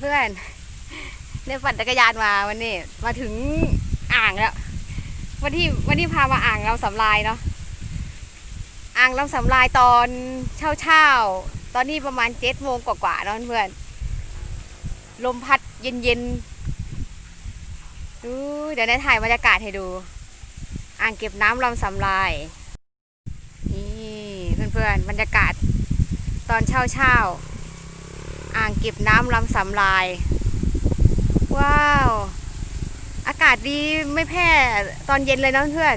เพื่อนๆได้ปั่นจักรยานมาวันนี้มาถึงอ่างแล้ว วันที่วันที่พามาอ่างเราสำลายเนาะอ่างเราสำลายตอนเช้าเช้าๆตอนนี้ประมาณเจ็ดโมงกว่าๆเนาะเพื่อนลมพัดเย็นๆดูเดี๋ยวได้ถ่ายบรรยากาศให้ดู อ่างเก็บน้ำลำสำลายนี่เพื่อนๆบรรยากาศตอนเช้าเช้าๆ อ่างเก็บน้ำลำสำลาย ว้าว อากาศดีไม่แพ้ตอนเย็นเลยนะเพื่อน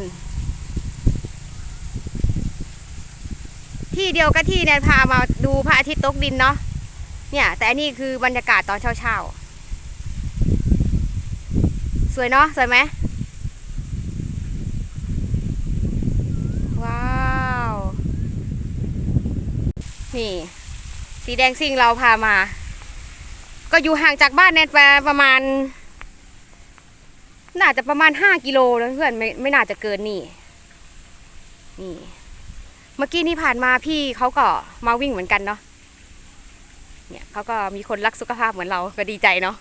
ที่เดียวกับที่แนนพามาดูพระอาทิตย์ตกดินเนาะเนี่ย แต่อันนี้คือบรรยากาศตอนเช้าเช้าๆสวยเนาะสวยไหมว้าว นี่ สีแดงซิ่งเราพามา ก็อยู่ห่างจากบ้านแนนไปประมาณ น่าจะประมาณห้ากิโลนะเพื่อนไม่ไม่น่าจะเกินนี่นี่ เมื่อกี้นี่ผ่านมาพี่เขาก็มาวิ่งเหมือนกันเนาะเนี่ยเขาก็มีคนรักสุขภาพเหมือนเราก็ดีใจเนาะ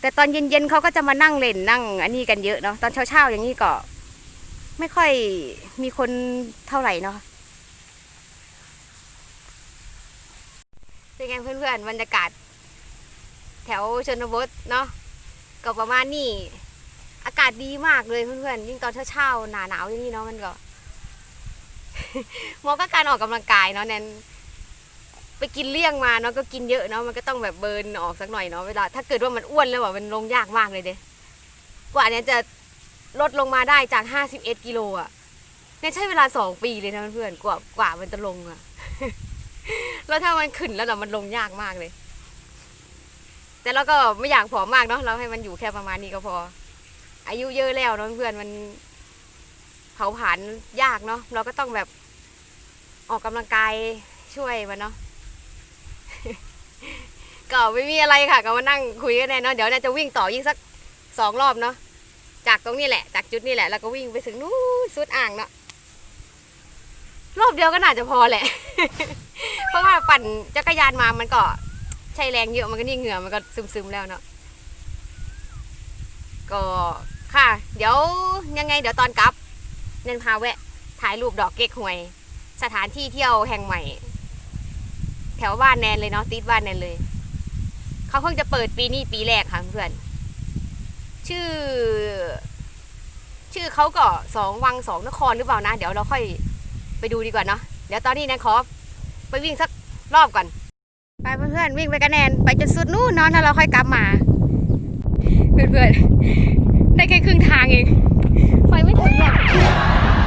แต่ตอนเย็นๆเขาก็จะมานั่งเล่นนั่ง อันนี้กันเยอะเนาะตอนเช้าๆอย่างนี้ก็ ไม่ค่อยมีคนเท่าไหร่เนาะเป็นไงเพื่อนๆบรรยากาศ แถวชนบทเนาะก็ประมาณนี้อากาศดีมากเลยเพื่อนๆยิ่งตอนเช้าๆหนาหนาวอย่างนี้เนาะมันก็มอก็การออกกำลังกายเนาะแนนไปกินเลี่ยงมาเนาะก็กินเยอะเนาะมันก็ต้องแบบเบิร์นออกสักหน่อยเนาะเวลาถ้าเกิดว่ามันอ้วนแล้วแบบมันลงยากมากเลยเด้กว่าเนี้ยจะ ลดลงมาได้จากห้าสิบเอ็ดกิโลอะเนี่ยใช้เวลาสองปีเลยนะเพื่อนกว่ากว่ามันจะลงอะ แล้วถ้ามันขึ้นแล้วเนาะมันลงยากมากเลย แต่เราก็ไม่อยากผอมมากเนาะเราให้มันอยู่แค่ประมาณนี้ก็พอ อายุเยอะแล้วเนาะเพื่อนมันเผาผลาญยากเนาะเราก็ต้องแบบออกกำลังกายช่วยมันเนาะก็ไม่มีอะไรค่ะ ก็มานั่งคุยกันแน่เนาะเดี๋ยวน่าจะวิ่งต่อยิ่งสักสองรอบเนาะ จากตรงนี้แหละ จากจุดนี้แหละแล้วก็วิ่งไปถึงนู้นสุดอ่างเนาะรอบเดียวก็น่าจะพอแหละ เพราะว่าปั่นจักรยานมามันก็ใช้แรงเยอะมันก็นี่เหงื่อมันก็ซึมๆแล้วเนาะก็ค่ะ เดี๋ยวยังไง เดี๋ยวตอนกลับเนนพาแวะถ่ายรูปดอกเก๊กฮวย สถานที่เที่ยวแห่งใหม่ แถวบ้านแนนเลยเนาะติดบ้านแนนเลย เขาเพิ่งจะเปิดปีนี้ปีแรกค่ะเพื่อน ชื่อ ชื่อเขาก็สองวังสองนครหรือเปล่านะ เดี๋ยวเราค่อยไปดูดีกว่าเนาะเดี๋ยวตอนนี้แนนขอไปวิ่งสักรอบก่อนไปเพื่อนๆวิ่งไปกันแนนไปจนสุดนู่นเนาะแล้วเราค่อยกลับมา เพื่อนๆได้แค่ครึ่งทางเองไปไม่ถึงหรอก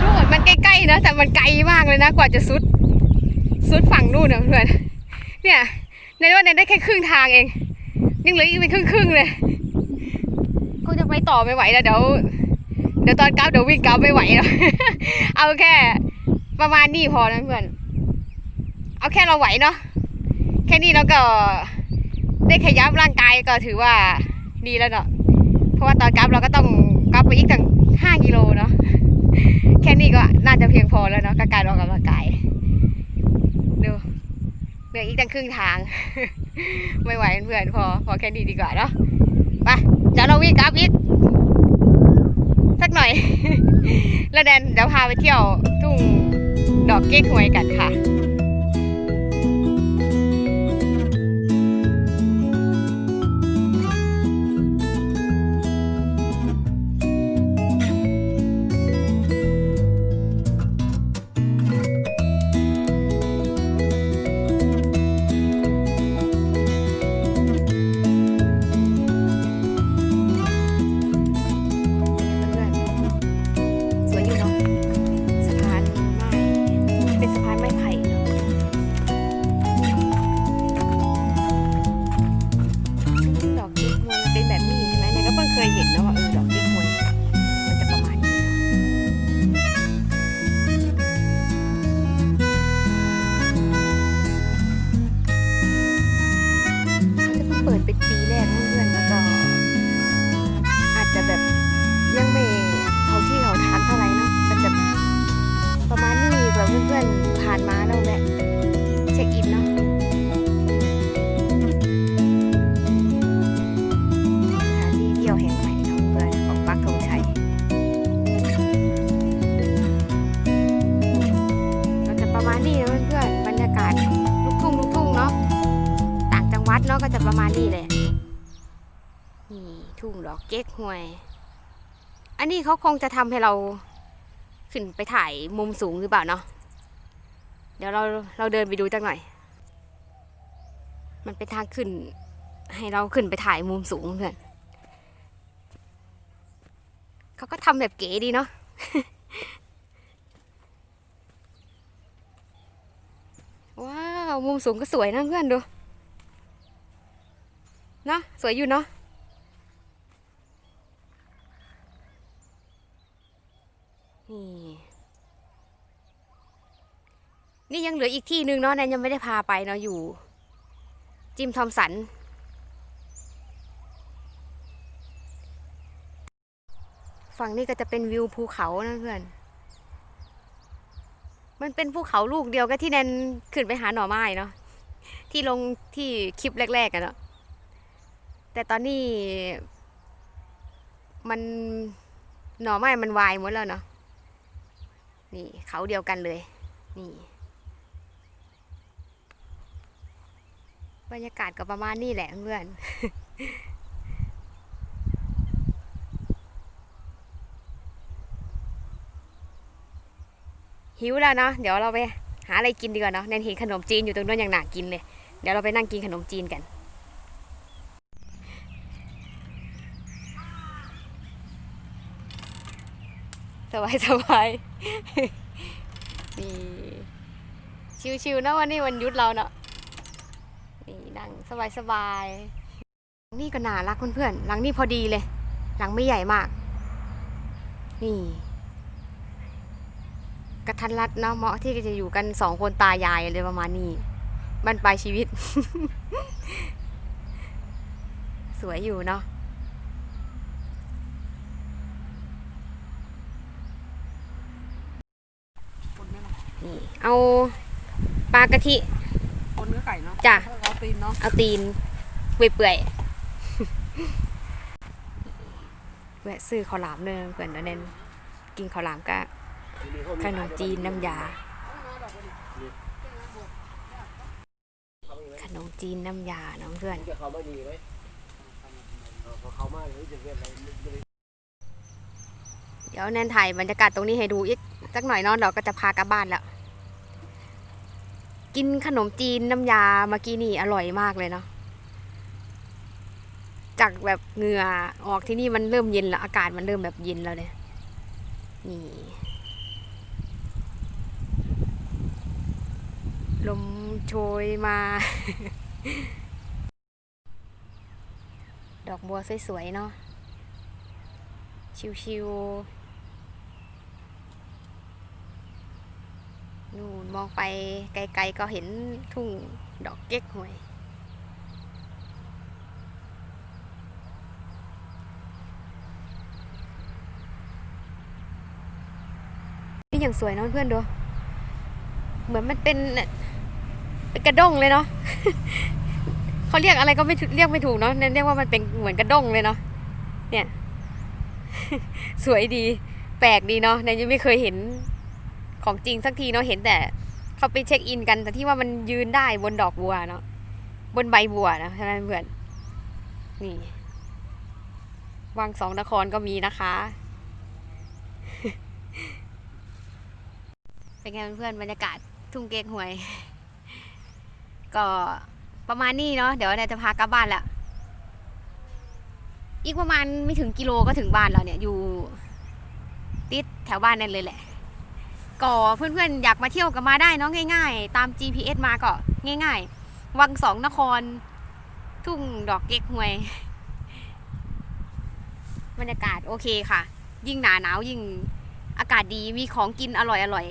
นู่นมันใกล้ๆนะแต่มันไกลมากเลยนะกว่าจะสุดสุดฝั่งนู่นนะเพื่อนเนี่ยในว่าในได้แค่ครึ่งทางเองยังเหลืออีกเป็นครึ่งๆเลย ไปต่อไม่ไหวแล้วเดี๋ยวเดี๋ยวตอนกลับเดี๋ยววิ่งกลับไม่ไหวแล้วเอาแค่ ประมาณนี้พอนะเพื่อน เอาแค่เราไหวเนาะแค่นี้เราก็ได้ขยับร่างกายก็ถือว่าดีแล้วเนาะเพราะว่าตอนกลับเราก็ต้องกลับไปอีกตั้งห้ากิโลเนาะแค่นี้ก็น่าจะเพียงพอแล้วเนาะกับการออกกำลังกายดูเหลืออีกตั้งครึ่งทาง ไม่ไหวเพื่อนพอ พอแค่นี้ดีกว่าเนาะ ดี๋ยวเราวิ่งกลับอีกสักหน่อย แล้วแดนเดี๋ยวพาไปเที่ยวทุ่งดอกเก๊กหวยกันค่ะ เคยเห็นนะ ก็จะประมาณนี้เลยนี่ทุ่งดอกเก๊กฮวย อันนี้เขาคงจะทำให้เราขึ้นไปถ่ายมุมสูงหรือเปล่าเนาะเดี๋ยวเราเราเดินไปดูจักหน่อย มันเป็นทางขึ้น ให้เราขึ้นไปถ่ายมุมสูงเพื่อนเขาก็ทำแบบเก๋ดีเนาะว้าว มุมสูงก็สวยนะเพื่อนดู เนาะสวยอยู่เนาะนี่นี่ยังเหลืออีกที่หนึ่งเนาะแนนยังไม่ได้พาไปเนาะอยู่ จิมทอมสัน ฝั่งนี้ก็จะเป็นวิวภูเขานะเพื่อนมันเป็นภูเขาลูกเดียวกับที่แนนขึ้นไปหาหน่อไม้เนาะที่ลงที่คลิปแรกๆกันเนาะ แต่ตอนนี้ มันหน่อไม้มันวายหมดแล้วเนาะนี่เขาเดียวกันเลย นี่ บรรยากาศก็ประมาณนี้แหละเพื่อนหิวแล้วเนาะเดี๋ยวเราไปหาอะไรกินดีกว่าเนาะแนนเห็นขนมจีนอยู่ตรงนั้นอย่างหนากินเลย เดี๋ยวเราไปนั่งกินขนมจีนกัน สบายสบายนี่ชิวๆนะวันนี้วันยุดเราเนาะนี่นั่งสบายสบายหลังนี่ก็น่ารักเพื่อนๆหลังนี่พอดีเลย หลังไม่ใหญ่มาก นี่ กระทันรัดเนาะเหมาะที่จะอยู่กันสองคนตายายอะไรประมาณนี้บันปลายชีวิต สวยอยู่เนาะ นี่เอาปลากะทิ คนเนื้อไก่เนาะจ้ะ เอาตีนเนาะเอาตีนเปื่อยๆแวะซื้อข้าวหลามเลยเพื่อนเดี๋ยวเน้นกินข้าวหลามกับขนมจีนน้ำยา ขนมจีนน้ำยาเน้องเพื่อน จะเขาไม่ดีไหมพอเขามาหรือจะเป็นอะไร เดี๋ยวแนนถ่ายบรรยากาศตรงนี้ให้ดูอีก สักหน่อยเนอนเราก็จะพากลับบ้านแล้ว กินขนมจีนน้ำยาเมื่อกี้นี่อร่อยมากเลยเนาะจากแบบเหงื่อออกที่นี่มันเริ่มเย็นแล้วอากาศมันเริ่มแบบเย็นแล้วเนี่ยนี่ลมโชยมา ดอกบัวสวยๆเนาะชิวๆ นู่นมองไปไกลๆก็เห็นทุ่งดอกเก๊กหวย นี่อย่างสวยเนาะเพื่อนดู เหมือนมันเป็นเป็นกระด้งเลยเนาะเขาเรียกอะไรก็ไม่เรียกไม่ถูกเนาะเรียกว่ามันเป็นเหมือนกระด้งเลยเนาะเนี่ย สวยดี แปลกดีเนาะแนนยังไม่เคยเห็น ของจริงสักทีเนาะเห็นแต่เขาไปเช็คอินกัน แต่ที่ว่ามันยืนได้บนดอกบัวเนาะบนใบบัวนะใช่ไหมเพื่อนนี่วังสองนครก็มีนะคะเป็นไงเพื่อนบรรยากาศทุ่งเก๊กหวย ก็ประมาณนี้เนาะเดี๋ยวเนี่ยจะพากลับบ้านแล้วอีกประมาณไม่ถึงกิโลก็ถึงบ้านแล้วเนี่ยอยู่ ติดแถวบ้านนั่นเลยแหละ ก็เพื่อนๆอยากมาเที่ยวก็มาได้เนาะง่าย ๆ ตาม GPS มาก็ง่าย ๆ วังสองนคร ทุ่งดอกเก๊กฮวย บรรยากาศโอเคค่ะ ยิ่งหนาหนาวยิ่งอากาศดีมีของกินอร่อยอร่อย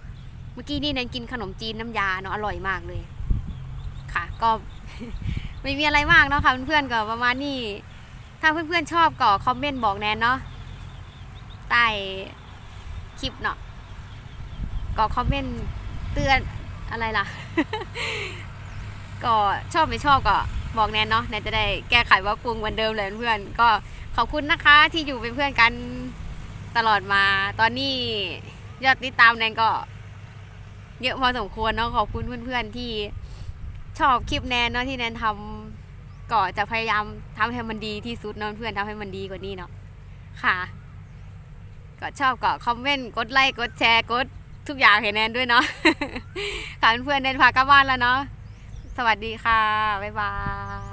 ๆเมื่อกี้นี่แนนกินขนมจีนน้ำยาเนาะอร่อยมากเลย ค่ะ ก็ไม่มีอะไรมากเนาะค่ะเพื่อนๆก็ประมาณนี้ถ้าเพื่อนๆชอบก็คอมเมนต์บอกแนนเนาะใต้คลิปเนาะ ก็คอมเมนต์เตือนอะไรล่ะ ก็ชอบไม่ชอบก็บอกแนนเนาะแนนจะได้แก้ไขว่าปรุงเหมือนเดิมเลยเพื่อนก็ขอบคุณนะคะที่อยู่เป็นเพื่อนกันตลอดมา ตอนนี้ยอดติดตามแนนก็ เยอะพอสมควรเนาะขอบคุณเพื่อนๆที่ชอบคลิปแนนเนาะที่แนนทำก็จะพยายามทำให้มันดีที่สุดเนาะเพื่อนทำให้มันดีกว่านี้เนาะค่ะ ก็ชอบก็คอมเมนต์กดไลค์กดแชร์กด ทุกอย่างเห็นแนนด้วยเนาะค่ะเพื่อนๆแนนพากลับบ้านแล้วเนาะสวัสดีค่ะ บ๊ายบาย